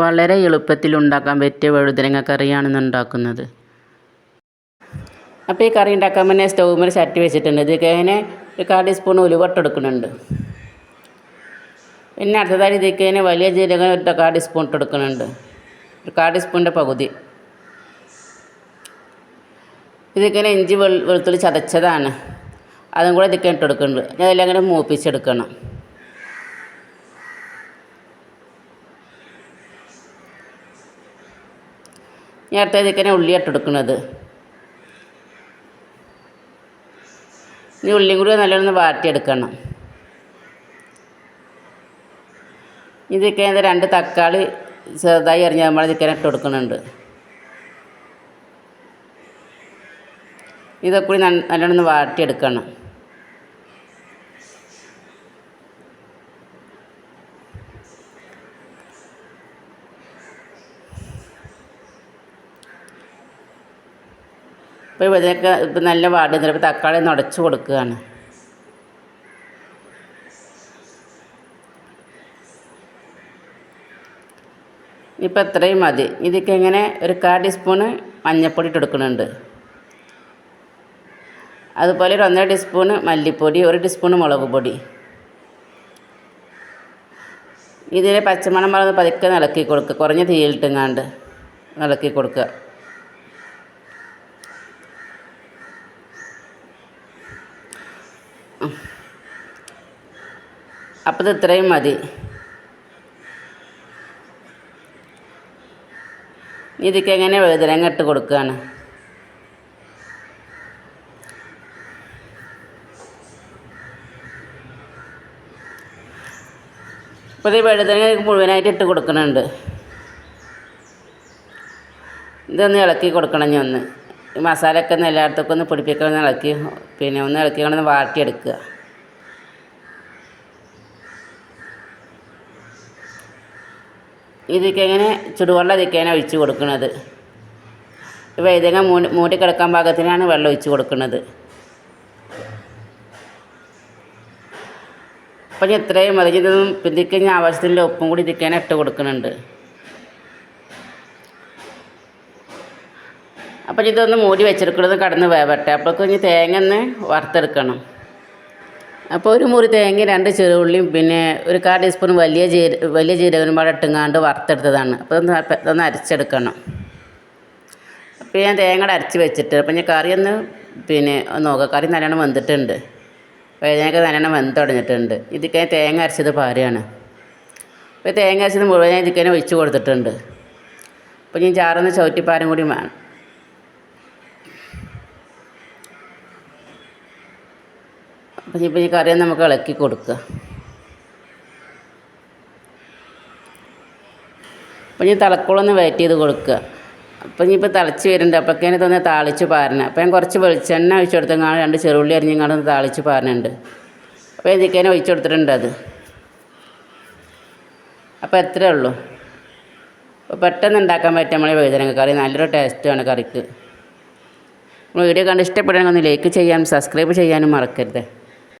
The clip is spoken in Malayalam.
വളരെ എളുപ്പത്തിൽ ഉണ്ടാക്കാൻ പറ്റിയ വഴുതനങ്ങ കറിയാണ് ഉണ്ടാക്കുന്നത്. അപ്പോൾ ഈ കറി ഉണ്ടാക്കാൻ മുന്നേ സ്റ്റൗവിൽ ചട്ടി വെച്ചിട്ടുണ്ട്. ഇത് അതിനെ ഒരു കാൽ ടീസ്പൂൺ ഉലുവട്ട് എടുക്കുന്നുണ്ട് പിന്നെ അടുത്തതായി ഇത് വലിയ ജീരകം ഒരു കാൽ ടീസ്പൂൺ എടുക്കുന്നുണ്ട് ഒരു കാൽ ടീസ്പൂണിന്റെ പകുതി. ഇതിങ്ങനെ ഇഞ്ചി വെളുത്തുള്ളി ചതച്ചതാണ്. അതും കൂടെ ഇതിലേക്ക് ഇട്ട് കൊടുക്കുന്നുണ്ട്. ഇനി അതെല്ലാം ഇങ്ങനെ മൂപ്പിച്ചെടുക്കണം. ഇനി അടുത്ത ഇതിക്കനെ ഉള്ളി ഇട്ടെടുക്കുന്നത് ഇനി ഉള്ളിയും കൂടി നല്ലോണം വാട്ടിയെടുക്കണം. ഇതൊക്കെ രണ്ട് തക്കാളി ചെറുതായി എറിഞ്ഞ് നമ്മൾ ഇതിക്കനെ ഇട്ട് കൊടുക്കുന്നുണ്ട് ഇതൊക്കെ കൂടി നല്ലോണം വാട്ടിയെടുക്കണം. ഇപ്പോൾ ഇതിനൊക്കെ ഇപ്പം നല്ല വാടി ചിലപ്പോൾ തക്കാളി ഒന്ന് ഉടച്ച് കൊടുക്കുകയാണ്. ഇപ്പം ഇത്രയും മതി. ഇതിക്ക് ഇങ്ങനെ ഒരു കാ ടീസ്പൂണ് മഞ്ഞൾപ്പൊടി ഇട്ട് കൊടുക്കുന്നുണ്ട്. അതുപോലെ ഒരു ഒന്നര ടീസ്പൂണ് മല്ലിപ്പൊടി ഒരു ടീസ്പൂണ് മുളക് പൊടി. ഇതിന് പച്ചമണം മറന്ന് പതുക്കെ ഇളക്കി കൊടുക്കുക കുറഞ്ഞ തീയിലിട്ടെങ്ങാണ്ട് ഇളക്കി കൊടുക്കുക അപ്പോൾ ഇത് ഇത്രയും മതി. ഇതിക്ക് എങ്ങനെ വഴുതനങ്ങ ഇട്ട് കൊടുക്കുകയാണ് ഇപ്പോൾ ഈ വഴുതനങ്ങ മുഴുവനായിട്ട് ഇട്ട് കൊടുക്കുന്നുണ്ട് ഇതൊന്ന് ഇളക്കി കൊടുക്കണം ഞാൻ ഒന്ന്. മസാലയൊക്കെ ഒന്ന് എല്ലായിടത്തൊക്കെ ഒന്ന് പിടിപ്പിക്കണം ഇളക്കി പിന്നെ ഒന്ന് ഇളക്കി കൊണ്ടൊന്ന് വാട്ടിയെടുക്കുക. ഇതിങ്ങനെ ചുടുവെള്ളം ഇതിക്കാണ് ഒഴിച്ച് കൊടുക്കുന്നത്. വൈദ്യങ്ങ മൂടി മൂടി കിടക്കാൻ പാകത്തിനാണ് വെള്ളം ഒഴിച്ച് കൊടുക്കുന്നത്. അപ്പം ഇത്രയും മതി. ഇതൊന്നും ഇതിക്ക് ആവശ്യത്തിന്റെ ഉപ്പും കൂടി ഇതൊക്കെയാണ് ഇട്ട് കൊടുക്കുന്നുണ്ട്. അപ്പം ഇതൊന്ന് മൂടി വെച്ചെടുക്കണത് കടന്ന് വേവട്ടെ. അപ്പോഴേക്കും ഇനി തേങ്ങ ഒന്ന് വറുത്തെടുക്കണം. അപ്പോൾ ഒരു മുറി തേങ്ങ രണ്ട് ചെറുള്ളിയും പിന്നെ ഒരു കാ ടീസ്പൂൺ വലിയ ജീര വലിയ ജീരകനും പാടെ ഇട്ടുങ്ങാണ്ട് വറുത്തെടുത്തതാണ്. അപ്പോൾ ഒന്ന് ഇതൊന്ന് അരച്ചെടുക്കണം. അപ്പോൾ ഞാൻ തേങ്ങ അരച്ച് വെച്ചിട്ട് അപ്പം ഞാൻ കറി ഒന്ന് പിന്നെ നോക്കാം. കറി നല്ലോണം വെന്തിട്ടുണ്ട്. വേദനയൊക്കെ നല്ലോണം വെന്ത് തുടങ്ങിയിട്ടുണ്ട്. ഇതിക്കാൻ തേങ്ങ അരച്ചത് പാരയാണ്. അപ്പോൾ തേങ്ങ അരച്ചത് മുഴുവൻ ഇതിക്കാൻ ഒഴിച്ച് കൊടുത്തിട്ടുണ്ട്. അപ്പോൾ ഞാൻ ചാറൊന്ന് ചവിറ്റിപ്പാരം കൂടി വേണം. അപ്പം ഇപ്പം ഈ നമുക്ക് ഇളക്കി കൊടുക്കുക. അപ്പം ഞാൻ തിളക്കോളൊന്ന് വെയിറ്റ് ചെയ്ത് കൊടുക്കുക. അപ്പം ഇനി ഇപ്പോൾ തിളച്ച് വരുന്നുണ്ട്. അപ്പോഴേക്കാണ് തന്നെ താളിച്ച് പാരണം അപ്പം ഞാൻ കുറച്ച് വെളിച്ചെണ്ണ ഒഴിച്ച് കൊടുത്തെങ്ങാണ് രണ്ട് ചെറുള്ളി അരിഞ്ഞെങ്ങാണ്ട് താളിച്ച് പാരണുണ്ട്. അപ്പോൾ എന്തൊക്കെയാണ് ഒഴിച്ച് കൊടുത്തിട്ടുണ്ട് അത്. അപ്പോൾ എത്രയേ ഉള്ളൂ? അപ്പോൾ പെട്ടെന്ന് ഉണ്ടാക്കാൻ പറ്റും നമ്മളെ വഴുതനങ്ങ കറി. നല്ലൊരു ടേസ്റ്റാണ് കറിക്ക്. വീഡിയോ കണ്ട് ഇഷ്ടപ്പെടുകയാണെങ്കിൽ ഒന്ന് ലൈക്ക് ചെയ്യാനും സബ്സ്ക്രൈബ് ചെയ്യാനും മറക്കരുത്.